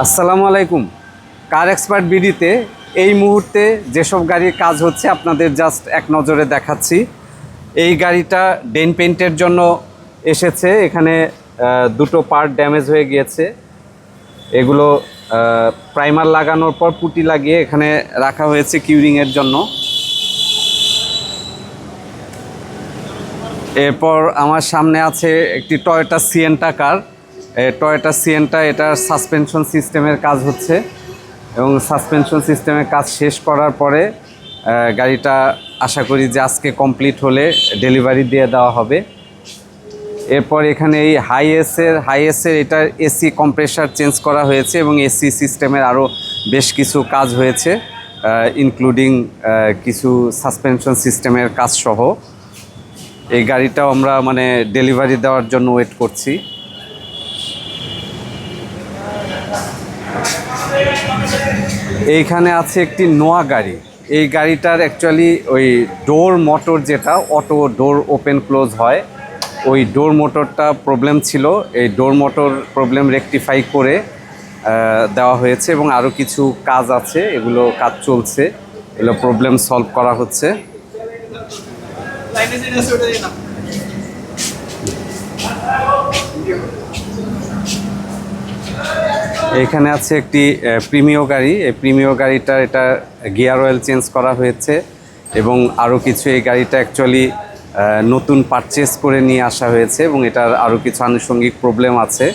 আসসালামু আলাইকুম। কার এক্সপার্ট বিডিতে এই মুহূর্তে যেসব গাড়ির কাজ হচ্ছে আপনাদের জাস্ট এক নজরে দেখাচ্ছি। এই গাড়িটা ডেন পেন্টের জন্য এসেছে। এখানে দুটো পার্ট ড্যামেজ হয়ে গিয়েছে। এগুলো প্রাইমার লাগানোর পর পুটি লাগিয়ে এখানে রাখা হয়েছে কিউরিংয়ের জন্য। এরপর আমার সামনে আছে একটি টয়োটা সিএনটা কার টয়োটা সিএনটা এটার সাসপেনশন সিস্টেমের কাজ হচ্ছে। এবং সাসপেনশন সিস্টেমের কাজ শেষ করার পরে গাড়িটা আশা করি যে আজকে কমপ্লিট হলে ডেলিভারি দিয়ে দেওয়া হবে। এরপর এখানে এই হাই এসের হাই এসের এটার এসি কম্প্রেসার চেঞ্জ করা হয়েছে এবং এসি সিস্টেমের আরও বেশ কিছু কাজ হয়েছে ইনক্লুডিং কিছু সাসপেনশন সিস্টেমের কাজ সহ। এই গাড়িটাও আমরা মানে ডেলিভারি দেওয়ার জন্য ওয়েট করছি। এইখানে আছে একটি নোয়া গাড়ি। এই গাড়িটার অ্যাকচুয়ালি ওই ডোর মোটর যেটা অটো ডোর ওপেন ক্লোজ হয়, ওই ডোর মোটরটা প্রবলেম ছিল। এই ডোর মোটর প্রবলেম রেকটিফাই করে দেওয়া হয়েছে এবং আরও কিছু কাজ আছে, এগুলো কাজ চলছে, এগুলো প্রবলেম সলভ করা হচ্ছে। এখানে আছে একটি প্রিমিয় গাড়ি। এই প্রিমিয় গাড়িটা এটা গিয়ার অয়েল চেঞ্জ করা হয়েছে এবং আরও কিছু এই গাড়িটা অ্যাকচুয়ালি নতুন পারচেস করে নিয়ে আসা হয়েছে এবং এটার আরও কিছু আনুষঙ্গিক প্রবলেম আছে।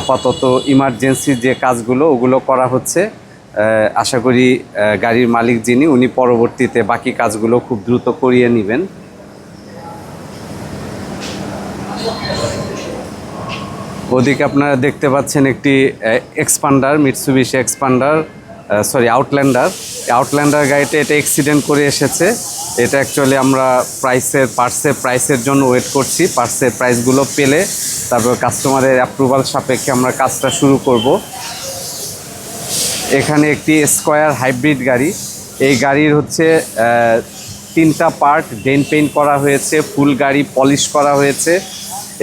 আপাতত ইমার্জেন্সি যে কাজগুলো, ওগুলো করা হচ্ছে। আশা করি গাড়ির মালিক যিনি, উনি পরবর্তীতে বাকি কাজগুলো খুব দ্রুত করিয়ে নেবেন। ওদিকে আপনারা দেখতে পাচ্ছেন একটি Xpander Mitsubishi Xpander sorry Outlander Outlander গাড়িটা এটা অ্যাক্সিডেন্ট করে এসেছে। এটা অ্যাকচুয়ালি আমরা প্রাইসের পার্সের প্রাইসের জন্য ওয়েট করছি। পার্সের প্রাইসগুলো পেলে তারপর কাস্টমারের অ্যাপ্রুভাল সাপেক্ষে আমরা কাজটা শুরু করব। এখানে একটি স্কোয়ার হাইব্রিড গাড়ি। এই গাড়ির হচ্ছে তিনটা পার্ট ডেন পেইন্ট করা হয়েছে ফুল গাড়ি পলিশ করা হয়েছে।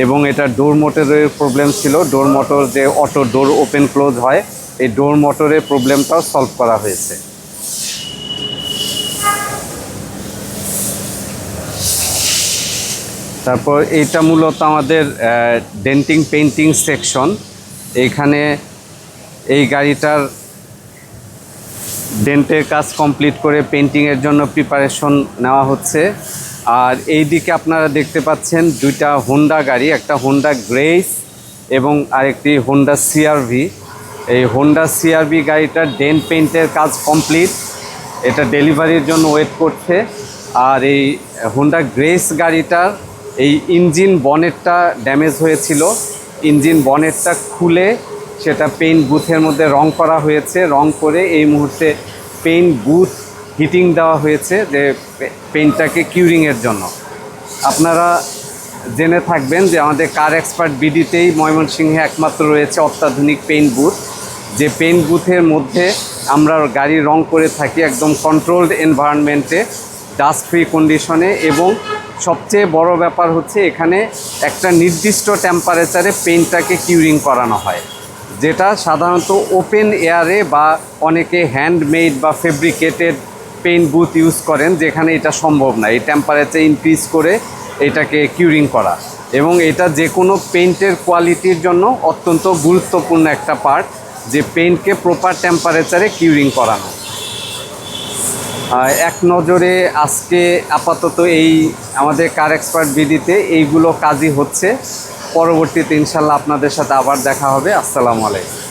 এবং এটা ডোর মোটরের প্রবলেম ছিল। ডোর মোটর যে অটো ডোর ওপেন ক্লোজ হয়, এই ডোর মোটরের প্রবলেমটাও সলভ করা হয়েছে। তারপর এইটা মূলত আমাদের ডেন্টিং পেন্টিং সেকশন এইখানে এই গাড়িটার ডেন্টের কাজ কমপ্লিট করে পেন্টিংয়ের জন্য প্রিপারেশন নেওয়া হচ্ছে। আর এই দিকে আপনারা দেখতে পাচ্ছেন দুইটা হোন্ডা গাড়ি, একটা হোন্ডা গ্রেস এবং আরেকটি হোন্ডা সিআরভি এই হোন্ডা সিআরভি গাড়িটার ডেন পেইন্টের কাজ কমপ্লিট। এটা ডেলিভারির জন্য ওয়েট করছে। আর এই হোন্ডা গ্রেস গাড়িটার এই ইঞ্জিন বনেটটা ড্যামেজ হয়েছিল। ইঞ্জিন বনেটটা খুলে সেটা পেইন্ট বুথের মধ্যে রং করা হয়েছে। রং করে এই মুহূর্তে পেইন্ট বুথ হিটিং দেওয়া হয়েছে যে পেইন্টটাকে কিউরিংয়ের জন্য। আপনারা জেনে থাকবেন যে আমাদের কার এক্সপার্ট বিডিতেই ময়মনসিংহে একমাত্র রয়েছে অত্যাধুনিক পেইন্ট বুথ। যে পেইন্ট বুথের মধ্যে আমরা গাড়ি রং করে থাকি একদম কন্ট্রোলড এনভায়রনমেন্টে ডাস্ট ফ্রি কন্ডিশনে এবং সবচেয়ে বড় ব্যাপার হচ্ছে এখানে একটা নির্দিষ্ট টেম্পারেচারে পেইন্টটাকে কিউরিং করানো হয়, যেটা সাধারণত ওপেন এয়ারে বা অনেকে হ্যান্ডমেড বা ফেব্রিকেটেড পেইন্ট বুথ ইউজ করেন যেখানে এটা সম্ভব না। এই টেম্পারেচার ইনক্রিজ করে এটাকে কিউরিং করা। এবং এটা যে কোনো পেইন্টের কোয়ালিটির জন্য অত্যন্ত গুরুত্বপূর্ণ একটা পার্ট যে পেইন্টকে প্রপার টেম্পারেচারে কিউরিং করানো। এক নজরে আজকে আপাতত এই আমাদের কার এক্সপার্ট বিডিতে এইগুলো কাজই হচ্ছে। পরবর্তীতে ইনশাল্লাহ আপনাদের সাথে আবার দেখা হবে। আসসালামু আলাইকুম।